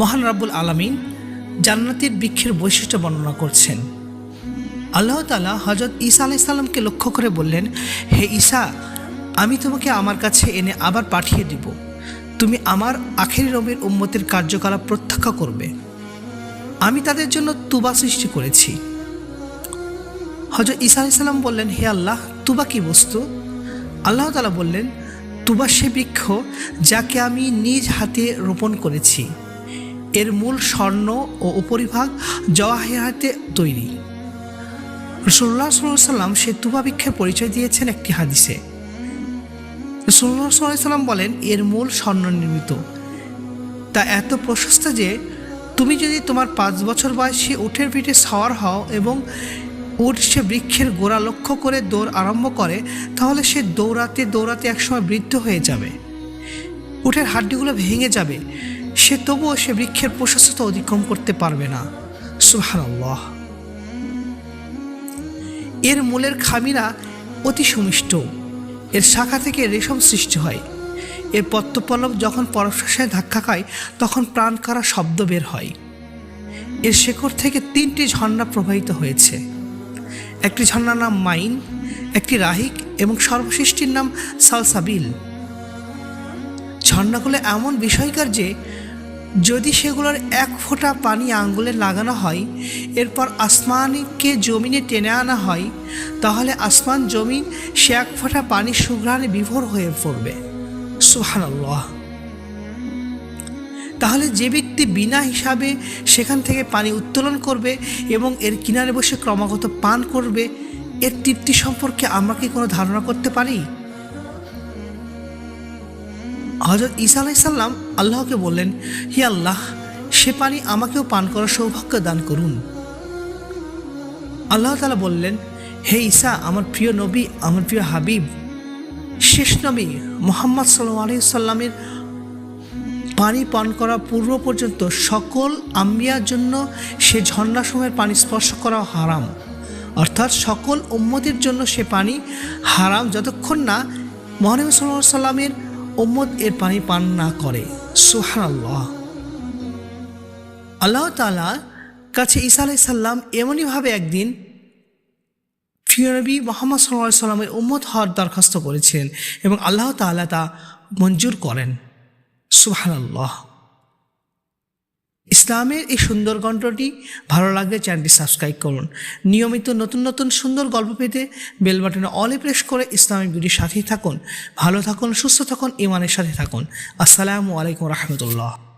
মহান রাব্বুল আলামিন জান্নাতের বৃক্ষের বৈশিষ্ট্য বর্ণনা করছেন। আল্লাহ তালা হজরত ঈসা আলাইসাল্লামকে লক্ষ্য করে বললেন, হে ঈসা, আমি তোমাকে আমার কাছে এনে আবার পাঠিয়ে দিব। তুমি আমার আখেরি রবের উম্মতের কার্যকলাপ প্রত্যক্ষ করবে। আমি তাদের জন্য তুবা সৃষ্টি করেছি। হজরত ঈসা আলাইসাল্লাম বললেন, হে আল্লাহ, তুবা কি বস্তু? আল্লাহ তালা বললেন, তুবা সে বৃক্ষ যাকে আমি নিজ হাতে রোপণ করেছি। এর মূল স্বর্ণ ও উপরিভাগ জওয়াহিরাতে তৈরি। রসুল্লাহ সাল্লাম সে তুবা বৃক্ষের পরিচয় দিয়েছেন একটি হাদিসে। রসুল্লাহ সাল্লাম বলেন, এর মূল স্বর্ণ নির্মিত। তা এত প্রশস্ত যে, তুমি যদি তোমার পাঁচ বছর বয়সী উঠের পিঠে সাওয়ার হও এবং উঠ সে বৃক্ষের গোড়া লক্ষ্য করে দৌড় আরম্ভ করে, তাহলে সে দৌড়াতে দৌড়াতে একসময় বৃদ্ধ হয়ে যাবে। উঠের হাড্ডিগুলো ভেঙে যাবে। সে তবুও সে বৃক্ষের প্রশস্ততা অতিক্রম করতে পারবে না। সুবহানাল্লাহ। এর মূলের খামিরা অতি সুমিষ্ট। এর শাখা থেকে রেশম সৃষ্টি হয়। এর পত্রপল্লব যখন পরশেষে ধাক্কা খায়, তখন প্রাণ করা শব্দ বের হয়। এর শেকড় থেকে তিনটি ঝর্ণা প্রবাহিত হয়েছে। একটি ঝর্ণার নাম মাইন, একটি রাহিক এবং সর্বশেষটির নাম সালসাবিল। ঝর্ণাগুলো এমন বিষয়কার যে যদি সেগুলোর এক ফোঁটা পানি আঙ্গুলে লাগানো হয়, এরপর আসমানকে জমিনে টেনে আনা হয়, তাহলে আসমান জমিন সে এক ফোঁটা পানি সুঘ্রাণে বিভোর হয়ে পড়বে। সুহানাল্লাহ তাহলে যে ব্যক্তি বিনা হিসাবে সেখান থেকে পানি উত্তোলন করবে এবং এর কিনারে বসে ক্রমাগত পান করবে, এর তৃপ্তি সম্পর্কে আমরা কি কোনো ধারণা করতে পারি? হজরত ঈসা আলাইসাল্লাম আল্লাহকে বললেন, হি আল্লাহ, সে পানি আমাকেও পান করার সৌভাগ্য দান করুন। আল্লাহ তালা বললেন, হে ঈসা, আমার প্রিয় নবী, আমার প্রিয় হাবিব, শেষ নবী মোহাম্মদ সাল্লাহ সাল্লামের পানি পান করা পূর্ব পর্যন্ত সকল আম্বিয়ার জন্য সে ঝর্ণা সময়ের পানি স্পর্শ করা হারাম। অর্থাৎ সকল উম্মতের জন্য সে পানি হারাম, যতক্ষণ না মহানবী সাল্লাহ সাল্লামের উম্মত এর পানি পান না করে। সোহান আল্লাহ আল্লাহ তালা কাছে ঈসা আলাই সাল্লাম এমনইভাবে একদিন প্রিয়নবী মোহাম্মদ সাল্লাহ সাল্লামের উম্মত হওয়ার দরখাস্ত করেছেন এবং আল্লাহ তালা তা মঞ্জুর করেন। সুহান আল্লাহ ইসলামের এই সুন্দর গল্পটি ভালো লাগলে চ্যানেলটি সাবস্ক্রাইব করুন। নিয়মিত নতুন নতুন সুন্দর গল্প পেতে বেল বাটনে অলে প্রেস করে ইসলামের বিউটির সাথেই থাকুন। ভালো থাকুন, সুস্থ থাকুন, ইমানের সাথে থাকুন। আসসালামু আলাইকুম রহমতুল্লাহ।